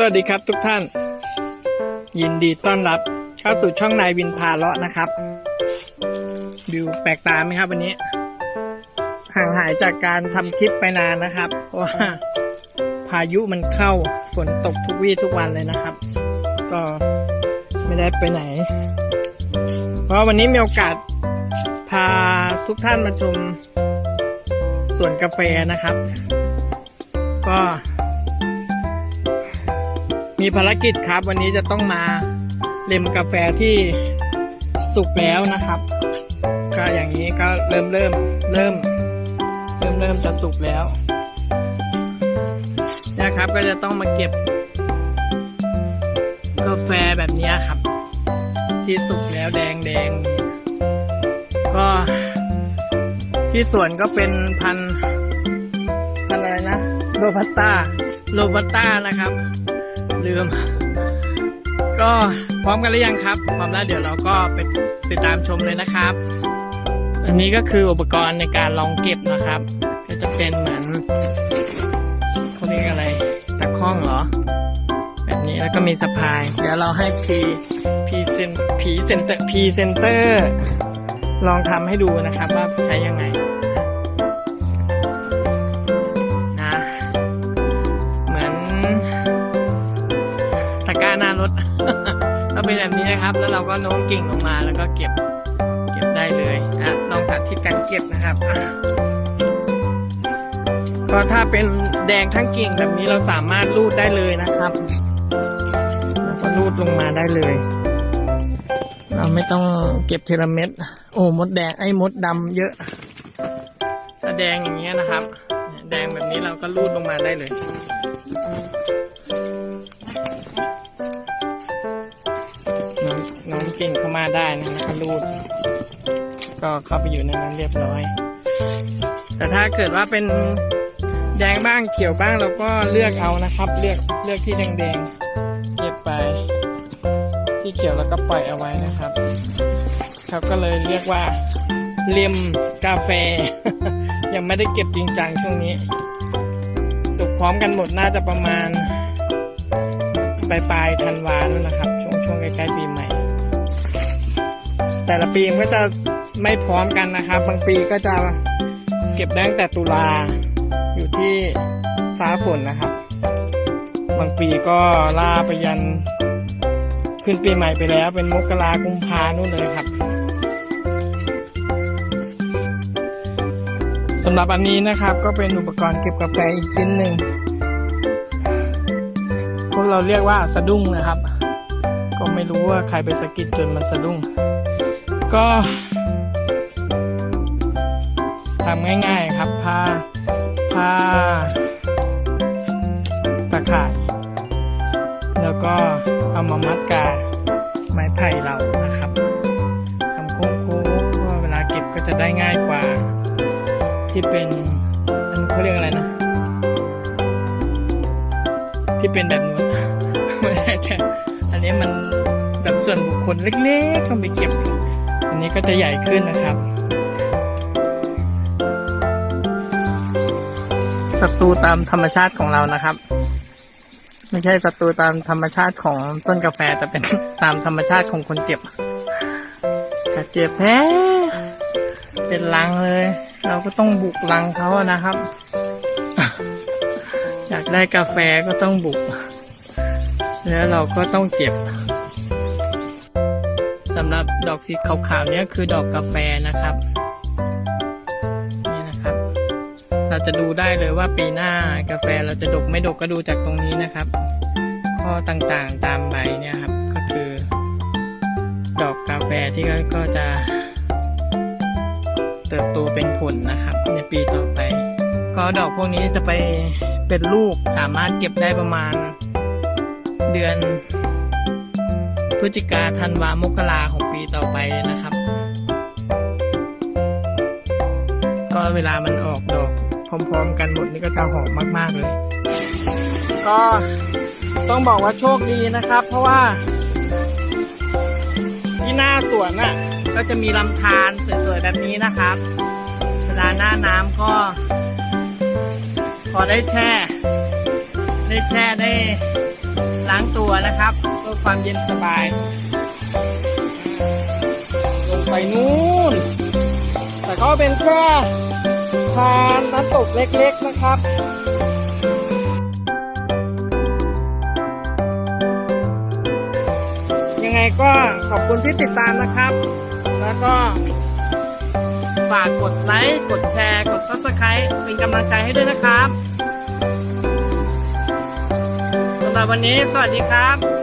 สวัสดีครับทุกท่าน ยินดีต้อนรับเข้าสู่ช่องนายวินพาเลาะนะครับวิวแปลกตาไหมครับวันนี้ ห่างหายจากการทำคลิปไปนานนะครับเพราะว่าพายุมันเข้าฝนตกทุกวี่ทุกวันเลยนะครับ ก็ไม่ได้ไปไหน เพราะวันนี้มีโอกาสพาทุกท่านมาชมสวนกาแฟนะครับ ก็ มีภารกิจครับ วันนี้จะต้องมาเล็มกาแฟที่สุกแล้วนะครับ ก็อย่างนี้ก็เริ่มเริ่มเริ่ม เริ่มเริ่มจะสุกแล้วนะครับก็จะต้องมาเก็บ กาแฟแบบนี้ครับ ที่สุกแล้วแดงแดงก็ ที่สวนก็เป็นพันพันอะไรนะโรบัสต้าโรบัสต้านะครับ ลืม ก็พร้อมกันหรือยังครับพร้อมแล้วเดี๋ยวเราก็ไปติดตามชมเลยนะครับ อันนี้ก็คืออุปกรณ์ในการลองเก็บนะครับ ก็จะเป็นเหมือนเขาเรียกอะไรตะข้องเหรอ แบบนี้แล้วก็มีสะพาย เดี๋ยวเราให้พีพีเซนพีเซนเตอร์พีเซนเตอร์ลองทำให้ดูนะครับว่าใช้ยังไง ก็เป็นแบบนี้นะครับ แล้วเราก็โน้มกิ่งลงมาแล้วก็เก็บเก็บได้เลยอะลองสาธิตการเก็บนะครับอะก็ถ้าเป็นแดงทั้งกิ่งแบบนี้เราสามารถรูดได้เลยนะครับแล้วก็รูดลงมาได้เลย เราไม่ต้องเก็บเทละเม็ด โอ้มดแดงไอ้มดดำเยอะถ้าแดงอย่างเงี้ยนะครับ แดงแบบนี้เราก็รูดลงมาได้เลย องน้งเข้ามาได้นะแล้วก็รูด ก็เข้าไปอยู่ในนั้นเรียบร้อย แต่ถ้าเกิดว่าเป็นแดงบ้างเขียวบ้างเราก็เลือกเอานะครับ เลือกเลือกที่แดงๆเก็บไป ที่เขียวแล้วก็ปล่อยเอาไว้นะครับเขาก็เลยเรียกว่าเลียมกาแฟ ยังไม่ได้เก็บจริงจังช่วงนี้ สุกพร้อมกันหมดน่าจะประมาณปลายปลายธันวาแล้วนะครับ ช่วงช่วงใกล้ๆปีใหม่ แต่ละปีมันก็จะไม่พร้อมกันนะครับ บางปีก็จะเก็บได้ตั้งแต่ตุลาอยู่ที่ฟ้าฝนนะครับ บางปีก็ล่าไปยันขึ้นปีใหม่ไปแล้ว เป็นมกรากุมภานู่นเลยครับสำหรับอันนี้นะครับก็เป็นอุปกรณ์เก็บกาแฟอีกชิ้นหนึ่งพวกเราเรียกว่าสะดุ้งนะครับ ก็ไม่รู้ว่าใครไปสะกิดจนมันสะดุ้ง ก็ทำง่าย ๆครับผ้าผ้าตะข่าย แล้วก็เอามามัดกาไม้ไผ่เรานะครับทำโค้งๆเพราะว่าเวลาเก็บก็จะได้ง่ายกว่า ที่เป็นอันเขาเรียกอะไรนะ ที่เป็นแบบนู้นไม่ใช่ใช่อันนี้มันแบบส่วนบุคคลเล็กๆต้องไปเก็บ อันนี้ก็จะใหญ่ขึ้นนะครับ ศัตรูตามธรรมชาติของเรานะครับ ไม่ใช่ศัตรูตามธรรมชาติของต้นกาแฟแต่เป็นตามธรรมชาติของคนเก็บจะเก็บแพ้เป็นลังเลย เราก็ต้องบุกลังเขาอะนะครับ อยากได้กาแฟก็ต้องบุก แล้วเราก็ต้องเก็บ สำหรับดอกสีขาวๆเนี้ยคือดอกกาแฟนะครับนี่นะครับ เราจะดูได้เลยว่าปีหน้ากาแฟเราจะดกไม่ดกก็ดูจากตรงนี้นะครับ ข้อต่างๆตามใบเนี่ยครับก็คือ ดอกกาแฟที่ก็จะ เติบโตเป็นผลนะครับ ในปีต่อไป ก็ดอกพวกนี้จะไปเป็นลูกสามารถเก็บได้ประมาณเดือน พฤศจิกาธันวามกราของปีต่อไปเลยนะครับ ก็เวลามันออกดอกพร้อมๆ กันหมดนี่ก็จะหอมมากๆเลย ก็ต้องบอกว่าโชคดีนะครับ เพราะว่า ที่หน้าสวนน่ะ ก็จะมีลำธารสวยๆแบบนี้นะครับ เวลาหน้าน้ำก็พอได้แช่ ได้แช่ได้ล้างตัวนะครับ พื่อความเย็นสบาย ลงไปนู่น แต่ก็เป็นแค่ทานน้ำตกเล็กๆนะครับยังไงก็ขอบคุณที่ติดตามนะครับ แล้วก็ฝากกดไลค์ กดแชร์ กด subscribe เป็นกำลังใจให้ด้วยนะครับสำหรับวันนี้สวัสดีครับ